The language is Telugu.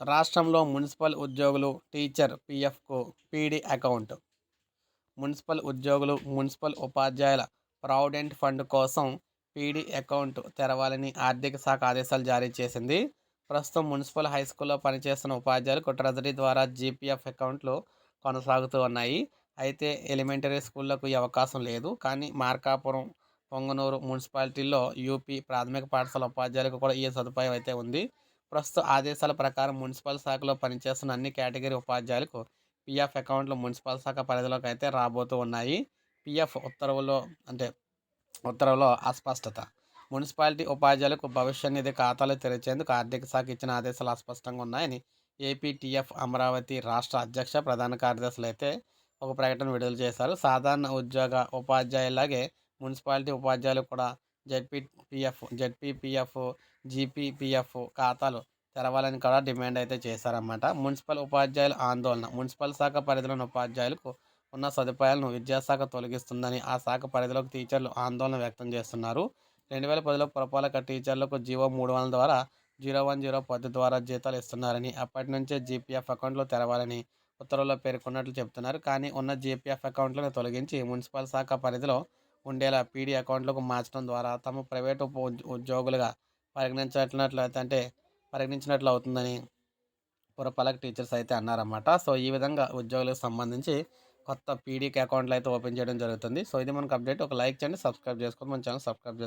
రాష్ట్రంలో మున్సిపల్ ఉద్యోగులు టీచర్ పీఎఫ్కు పీడీ అకౌంట్. మున్సిపల్ ఉద్యోగులు మున్సిపల్ ఉపాధ్యాయుల ప్రావిడెంట్ ఫండ్ కోసం పీడీ అకౌంట్ తెరవాలని ఆర్థిక శాఖ ఆదేశాలు జారీ చేసింది. ప్రస్తుతం మున్సిపల్ హై స్కూల్లో పనిచేస్తున్న ఉపాధ్యాయులకు ట్రెజరీ ద్వారా జీపీఎఫ్ అకౌంట్లు కొనసాగుతూ ఉన్నాయి. అయితే ఎలిమెంటరీ స్కూళ్ళకు ఈ అవకాశం లేదు. కానీ మార్కాపురం పొంగనూరు మున్సిపాలిటీల్లో యూపీ ప్రాథమిక పాఠశాల ఉపాధ్యాయులకు కూడా ఈ సదుపాయం అయితే ఉంది. ప్రస్తుత ఆదేశాల ప్రకారం మున్సిపల్ శాఖలో పనిచేస్తున్న అన్ని కేటగిరీ ఉపాధ్యాయులకు పిఎఫ్ అకౌంట్లు మున్సిపల్ శాఖ పరిధిలోకి అయితే రాబోతూ ఉన్నాయి. పిఎఫ్ ఉత్తర్వులో అంటే ఉత్తర్వులో అస్పష్టత. మున్సిపాలిటీ ఉపాధ్యాయులకు భవిష్య నిధి ఖాతాలు తెరిచేందుకు ఆర్థిక శాఖ ఇచ్చిన ఆదేశాలు అస్పష్టంగా ఉన్నాయని ఏపీటీఎఫ్ అమరావతి రాష్ట్ర అధ్యక్ష ప్రధాన కార్యదర్శులు అయితే ఒక ప్రకటన విడుదల చేశారు. సాధారణ ఉద్యోగ ఉపాధ్యాయులాగే మున్సిపాలిటీ ఉపాధ్యాయులు కూడా జెడ్పీపీఎఫ్ జెడ్పీపీఎఫ్ జీపీపీఎఫ్ ఖాతాలు తెరవాలని కూడా డిమాండ్ అయితే చేశారన్నమాట. మున్సిపల్ ఉపాధ్యాయుల ఆందోళన మున్సిపల్ శాఖ పరిధిలోని ఉపాధ్యాయులకు ఉన్న సదుపాయాలను విద్యాశాఖ తొలగిస్తుందని ఆ శాఖ పరిధిలోకి టీచర్లు ఆందోళన వ్యక్తం చేస్తున్నారు. రెండు వేల పదిలో పురపాలక టీచర్లకు జీవో మూడు వందల ద్వారా జీరో వన్ జీరో పద్ధతి ద్వారా జీతాలు ఇస్తున్నారని అప్పటి నుంచే జీపీఎఫ్ అకౌంట్లు తెరవాలని ఉత్తర్వుల్లో పేర్కొన్నట్లు చెబుతున్నారు కానీ ఉన్న జీపీఎఫ్ అకౌంట్లను తొలగించి మున్సిపల్ శాఖ పరిధిలో ఉండేలా పీడీ అకౌంట్లకు మార్చడం ద్వారా తమ ప్రైవేటు ఉద్యోగులుగా పరిగణించినట్లయితే అంటే పరిగణించినట్లు అవుతుందని పురపాలక టీచర్స్ అయితే అన్నారన్నమాట. సో ఈ విధంగా ఉద్యోగులకు సంబంధించి కొత్త పీడీకి అకౌంట్లు అయితే ఓపెన్ చేయడం జరుగుతుంది. సో ఇది మనకు అప్డేట్. ఒక లైక్ చేయండి సబ్స్క్రైబ్ చేసుకోండి. మన ఛానల్ సబ్స్క్రైబ్